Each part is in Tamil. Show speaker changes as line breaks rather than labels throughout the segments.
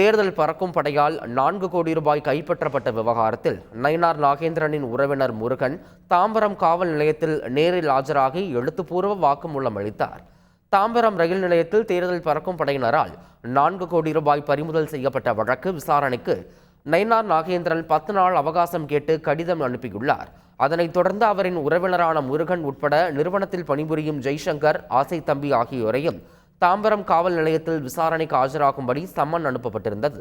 தேர்தல் பறக்கும் படையால் நான்கு கோடி ரூபாய் கைப்பற்றப்பட்ட விவகாரத்தில் நயினார் நாகேந்திரனின் உறவினர் முருகன் தாம்பரம் காவல் நிலையத்தில் நேரில் ஆஜராகி எழுத்துப்பூர்வ வாக்குமூலம் அளித்தார். தாம்பரம் ரயில் நிலையத்தில் தேர்தல் பறக்கும் படையினரால் நான்கு கோடி ரூபாய் பறிமுதல் செய்யப்பட்ட வழக்கு விசாரணைக்கு நயினார் நாகேந்திரன் பத்து நாள் அவகாசம் கேட்டு கடிதம் அனுப்பியுள்ளார். அதனைத் தொடர்ந்து அவரின் உறவினரான முருகன் உட்பட நிறுவனத்தில் பணிபுரியும் ஜெய்சங்கர் ஆசை தம்பி ஆகியோரையும் தாம்பரம் காவல் நிலையத்தில் விசாரணைக்கு ஆஜராகும்படி சம்மன் அனுப்பப்பட்டிருந்தது.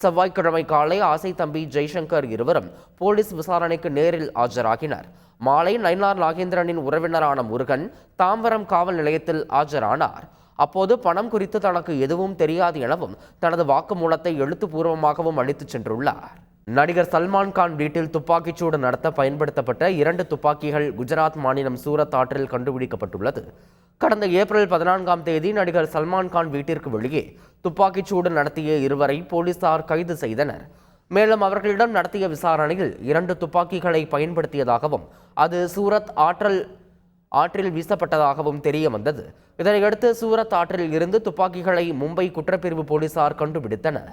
செவ்வாய்க்கிழமை காலை ஆசை தம்பி ஜெய்சங்கர் இருவரும் போலீஸ் விசாரணைக்கு நேரில் ஆஜராகினர். மாலை நயினார் நாகேந்திரனின் உறவினரான முருகன் தாம்பரம் காவல் நிலையத்தில் ஆஜரானார். அப்போது பணம் குறித்து தனக்கு எதுவும் தெரியாது எனவும் தனது வாக்குமூலத்தை எழுத்துப்பூர்வமாகவும் அளித்துச் சென்றுள்ளார். நடிகர் சல்மான் கான் வீட்டில் துப்பாக்கிச்சூடு நடத்த பயன்படுத்தப்பட்ட இரண்டு துப்பாக்கிகள் குஜராத் மாநிலம் சூரத் ஆற்றில் கண்டுபிடிக்கப்பட்டுள்ளது. கடந்த ஏப்ரல் பதினான்காம் தேதி நடிகர் சல்மான் கான் வீட்டிற்கு வெளியே துப்பாக்கிச்சூடு நடத்திய இருவரை போலீசார் கைது செய்தனர். மேலும் அவர்களிடம் நடத்திய விசாரணையில் இரண்டு துப்பாக்கிகளை பயன்படுத்தியதாகவும் அது சூரத் ஆற்றல் ஆற்றில் வீசப்பட்டதாகவும் தெரிய வந்தது இதனையடுத்து சூரத் ஆற்றில் இருந்து துப்பாக்கிகளை மும்பை குற்றப்பிரிவு போலீசார் கண்டுபிடித்தனர்.